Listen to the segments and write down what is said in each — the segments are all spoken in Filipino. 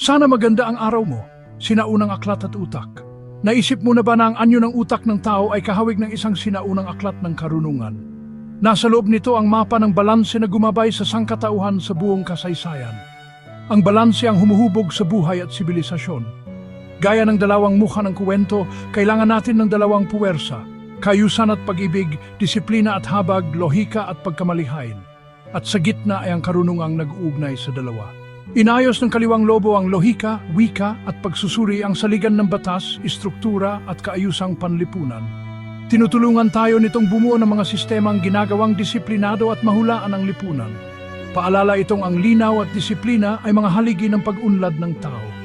Sana maganda ang araw mo, sinaunang aklat at utak. Naisip mo na ba na ang anyo ng utak ng tao ay kahawig ng isang sinaunang aklat ng karunungan? Nasa loob nito ang mapa ng balanse na gumabay sa sangkatauhan sa buong kasaysayan. Ang balanse ang humuhubog sa buhay at sibilisasyon. Gaya ng dalawang mukha ng kuwento, kailangan natin ng dalawang puwersa, kayusan at pag-ibig, disiplina at habag, lohika at pagkamalihain. At sa gitna ay ang karunungang nag-uugnay sa dalawa. Inayos ng kaliwang lobo ang lohika, wika at pagsusuri ang saligan ng batas, istruktura at kaayusang panlipunan. Tinutulungan tayo nitong bumuo ng mga sistemang ginagawang disiplinado at mahulaan ang lipunan. Paalala itong ang linaw at disiplina ay mga haligi ng pag-unlad ng tao.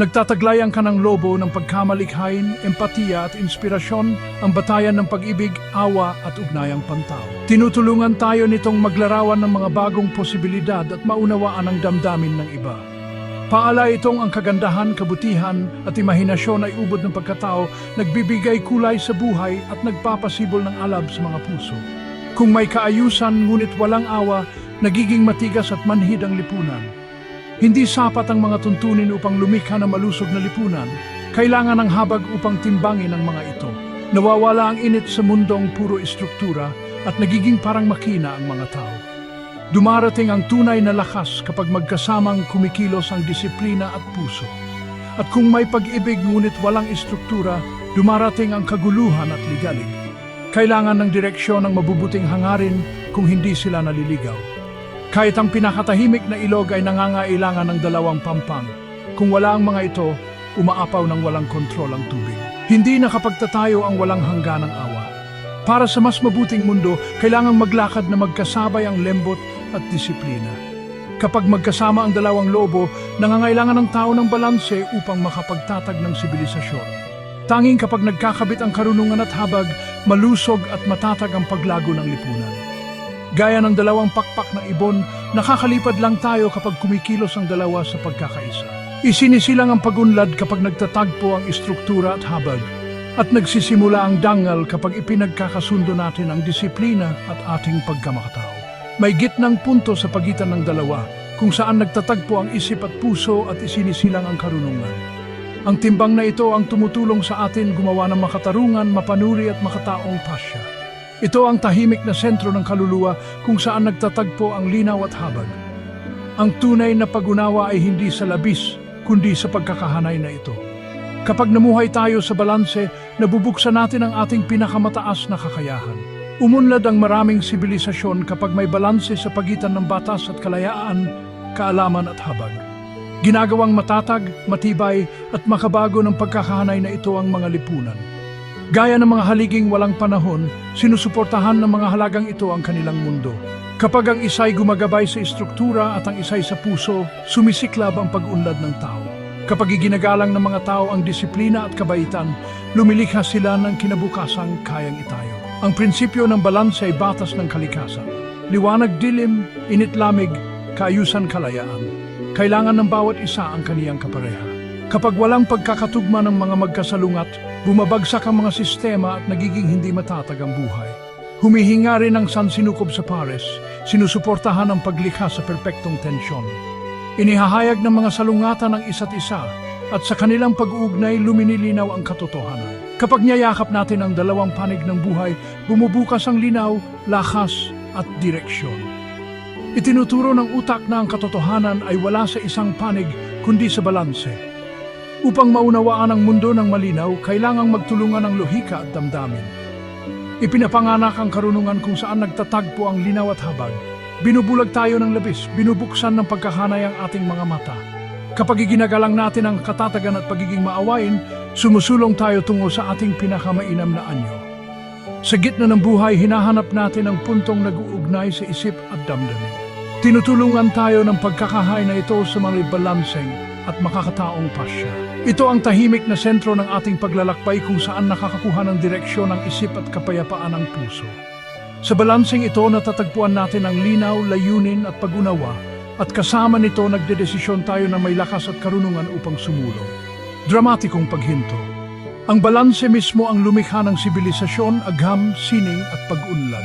Nagtataglayan ka ng lobo ng pagkamalikhain, empatiya at inspirasyon, ang batayan ng pag-ibig, awa at ugnayang pantao. Tinutulungan tayo nitong maglarawan ng mga bagong posibilidad at maunawaan ang damdamin ng iba. Paala itong ang kagandahan, kabutihan at imahinasyon ay ubod ng pagkatao, nagbibigay kulay sa buhay at nagpapasibol ng alab sa mga puso. Kung may kaayusan ngunit walang awa, nagiging matigas at manhid ang lipunan. Hindi sapat ang mga tuntunin upang lumikha ng malusog na lipunan. Kailangan ng habag upang timbangin ang mga ito. Nawawala ang init sa mundong puro istruktura at nagiging parang makina ang mga tao. Dumarating ang tunay na lakas kapag magkasamang kumikilos ang disiplina at puso. At kung may pag-ibig ngunit walang istruktura, dumarating ang kaguluhan at ligalig. Kailangan ng direksyon ng mabubuting hangarin kung hindi sila naliligaw. Kahit ang pinakatahimik na ilog ay nangangailangan ng dalawang pampang. Kung wala ang mga ito, umaapaw ng walang kontrol ang tubig. Hindi nakapagtatayo ang walang hangganang awa. Para sa mas mabuting mundo, kailangang maglakad na magkasabay ang lembot at disiplina. Kapag magkasama ang dalawang lobo, nangangailangan ng tao ng balanse upang makapagtatag ng sibilisasyon. Tanging kapag nagkakabit ang karunungan at habag, malusog at matatag ang paglago ng lipunan. Gaya ng dalawang pakpak na ibon, nakakalipad lang tayo kapag kumikilos ang dalawa sa pagkakaisa. Isinisilang ang pagunlad kapag nagtatagpo ang istruktura at habag, at nagsisimula ang dangal kapag ipinagkakasundo natin ang disiplina at ating pagkamakatao. May gitnang punto sa pagitan ng dalawa kung saan nagtatagpo ang isip at puso at isinisilang ang karunungan. Ang timbang na ito ang tumutulong sa atin gumawa ng makatarungan, mapanuri at makataong pasya. Ito ang tahimik na sentro ng kaluluwa kung saan nagtatagpo ang linaw at habag. Ang tunay na pag-unawa ay hindi sa labis, kundi sa pagkakahanay na ito. Kapag namuhay tayo sa balanse, nabubuksan natin ang ating pinakamataas na kakayahan. Umunlad ang maraming sibilisasyon kapag may balanse sa pagitan ng batas at kalayaan, kaalaman at habag. Ginagawang matatag, matibay at makabago ng pagkakahanay na ito ang mga lipunan. Gaya ng mga haliging walang panahon, sinusuportahan ng mga halagang ito ang kanilang mundo. Kapag ang isa'y gumagabay sa istruktura at ang isa'y sa puso, sumisiklab ang pag-unlad ng tao. Kapag iginagalang ng mga tao ang disiplina at kabaitan, lumilikha sila ng kinabukasang kayang itayo. Ang prinsipyo ng balanse ay batas ng kalikasan. Liwanag dilim, init lamig, kaayusan kalayaan. Kailangan ng bawat isa ang kaniyang kapareha. Kapag walang pagkakatugma ng mga magkasalungat, bumabagsak ang mga sistema at nagiging hindi matatag ang buhay. Humihinga rin ang sansinukob sa pares, sinusuportahan ang paglikha sa perpektong tensyon. Inihahayag ng mga salungatan ng isa't isa at sa kanilang pag-uugnay luminilinaw ang katotohanan. Kapag niyayakap natin ang dalawang panig ng buhay, bumubukas ang linaw, lakas at direksyon. Itinuturo ng utak na ang katotohanan ay wala sa isang panig kundi sa balanse. Upang maunawaan ang mundo ng malinaw, kailangang magtulungan ang lohika at damdamin. Ipinapanganak ang karunungan kung saan nagtatagpo ang linaw at habag. Binubulag tayo ng labis, binubuksan ng pagkahanay ang ating mga mata. Kapag iginagalang natin ang katatagan at pagiging maawain, sumusulong tayo tungo sa ating pinakamainam na anyo. Sa gitna ng buhay, hinahanap natin ang puntong nag-uugnay sa isip at damdamin. Tinutulungan tayo ng pagkakahay na ito sa mga balanseng at makakataong pasya. Ito ang tahimik na sentro ng ating paglalakbay kung saan nakakakuha ng direksyon ng isip at kapayapaan ng puso. Sa balanseng ito natatagpuan natin ang linaw, layunin at pag-unawa at kasama nito nagdedesisyon tayo na may lakas at karunungan upang sumulong. Dramatikong paghinto. Ang balanse mismo ang lumikha ng sibilisasyon, agham, sining at pag-unlad.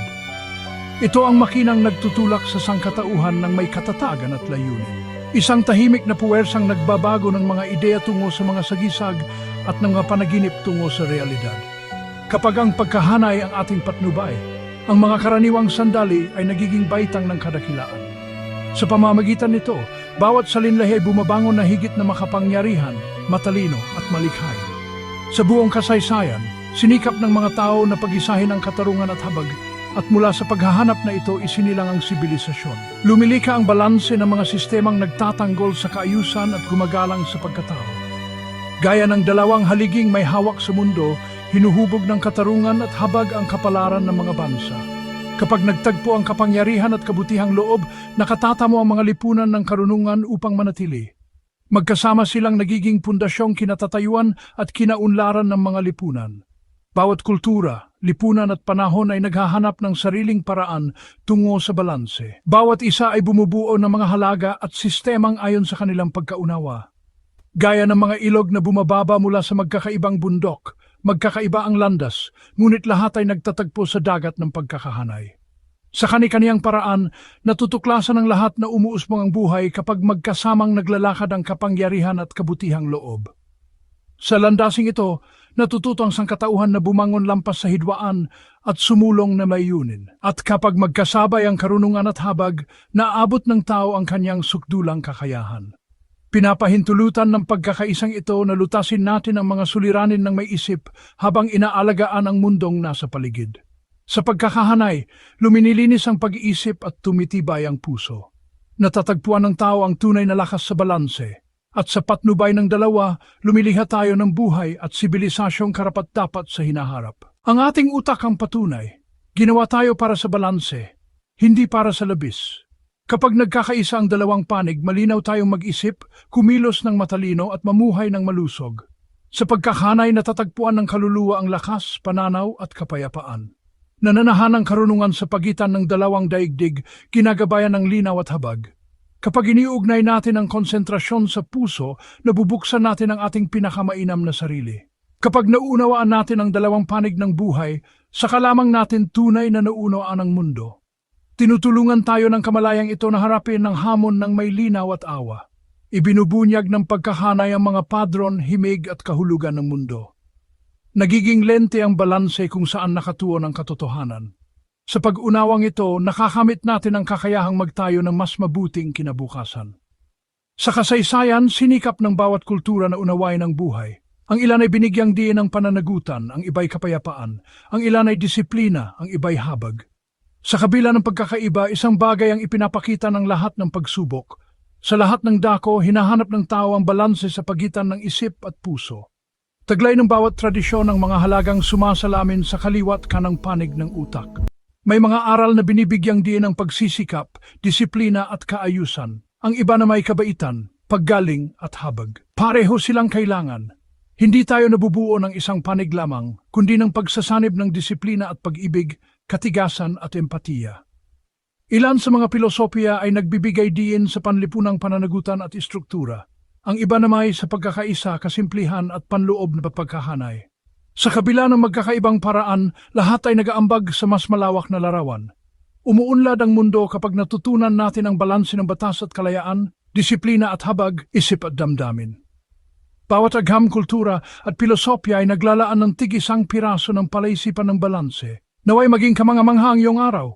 Ito ang makinang nagtutulak sa sangkatauhan ng may katatagan at layunin. Isang tahimik na puwersang nagbabago ng mga ideya tungo sa mga sagisag at ng mga panaginip tungo sa realidad. Kapag ang pagkahanay ang ating patnubay, ang mga karaniwang sandali ay nagiging baitang ng kadakilaan. Sa pamamagitan nito, bawat salinlahi ay bumabangon na higit na makapangyarihan, matalino at malikhay. Sa buong kasaysayan, sinikap ng mga tao na pag-isahin ang katarungan at habag at mula sa paghahanap na ito isinilang ang sibilisasyon. Lumilika ang balanse ng mga sistemang nagtatanggol sa kaayusan at gumagalang sa pagkatao. Gaya ng dalawang haliging may hawak sa mundo, hinuhubog ng katarungan at habag ang kapalaran ng mga bansa. Kapag nagtagpo ang kapangyarihan at kabutihang loob, nakatatamo ang mga lipunan ng karunungan upang manatili. Magkasama silang nagiging pundasyong kinatatayuan at kinaunlaran ng mga lipunan. Bawat kultura, lipunan at panahon ay naghahanap ng sariling paraan tungo sa balanse. Bawat isa ay bumubuo ng mga halaga at sistemang ayon sa kanilang pagkaunawa. Gaya ng mga ilog na bumababa mula sa magkakaibang bundok, magkakaiba ang landas, ngunit lahat ay nagtatagpo sa dagat ng pagkakahanay. Sa kani-kaniyang paraan, natutuklasan ng lahat na umuusbong ang buhay kapag magkasamang naglalakad ang kapangyarihan at kabutihang loob. Sa landasing ito, natututo ang sangkatauhan na bumangon lampas sa hidwaan at sumulong na mayunin. At kapag magkasabay ang karunungan at habag, naabot ng tao ang kanyang sukdulang kakayahan. Pinapahintulutan ng pagkakaisang ito na lutasin natin ang mga suliranin ng may isip habang inaalagaan ang mundong nasa paligid. Sa pagkakahanay, luminilinis ang pag-iisip at tumitibay ang puso. Natatagpuan ng tao ang tunay na lakas sa balanse. At sa patnubay ng dalawa, lumiliha tayo ng buhay at sibilisasyong karapat-dapat sa hinaharap. Ang ating utak ang patunay. Ginawa tayo para sa balanse, hindi para sa labis. Kapag nagkakaisa ang dalawang panig, malinaw tayong mag-isip, kumilos ng matalino at mamuhay ng malusog. Sa pagkahanay natatagpuan ng kaluluwa ang lakas, pananaw at kapayapaan. Nananahan ang karunungan sa pagitan ng dalawang daigdig, ginagabayan ng linaw at habag. Kapag iniugnay natin ang konsentrasyon sa puso, nabubuksan natin ang ating pinakamainam na sarili. Kapag nauunawaan natin ang dalawang panig ng buhay, saka lamang natin tunay na nauunawaan ang mundo. Tinutulungan tayo ng kamalayang ito na harapin ng hamon ng may linaw at awa. Ibinubunyag ng pagkahanay ang mga padron, himig at kahulugan ng mundo. Nagiging lente ang balanse kung saan nakatuon ang katotohanan. Sa pag-unawang ito, nakakamit natin ang kakayahang magtayo ng mas mabuting kinabukasan. Sa kasaysayan, sinikap ng bawat kultura na unawain ang buhay. Ang ilan ay binigyang diin ng pananagutan, ang iba'y kapayapaan. Ang ilan ay disiplina, ang iba'y habag. Sa kabila ng pagkakaiba, isang bagay ang ipinapakita ng lahat ng pagsubok. Sa lahat ng dako, hinahanap ng tao ang balanse sa pagitan ng isip at puso. Taglay ng bawat tradisyon ng mga halagang sumasalamin sa kaliwat kanang panig ng utak. May mga aral na binibigyang diin ng pagsisikap, disiplina at kaayusan. Ang iba na may kabaitan, paggaling at habag. Pareho silang kailangan. Hindi tayo nabubuo ng isang panig lamang, kundi ng pagsasanib ng disiplina at pag-ibig, katigasan at empatiya. Ilan sa mga pilosopiya ay nagbibigay diin sa panlipunang pananagutan at istruktura. Ang iba naman ay sa pagkakaisa, kasimplihan at panloob na pagkakahanay. Sa kabila ng magkakaibang paraan, lahat ay nagaambag sa mas malawak na larawan. Umuunlad ang mundo kapag natutunan natin ang balanse ng batas at kalayaan, disiplina at habag, isip at damdamin. Bawat agham kultura at pilosopya ay naglalaan ng tig isang piraso ng palaisipan ng balanse. Naway maging kamangamangha ang iyong araw.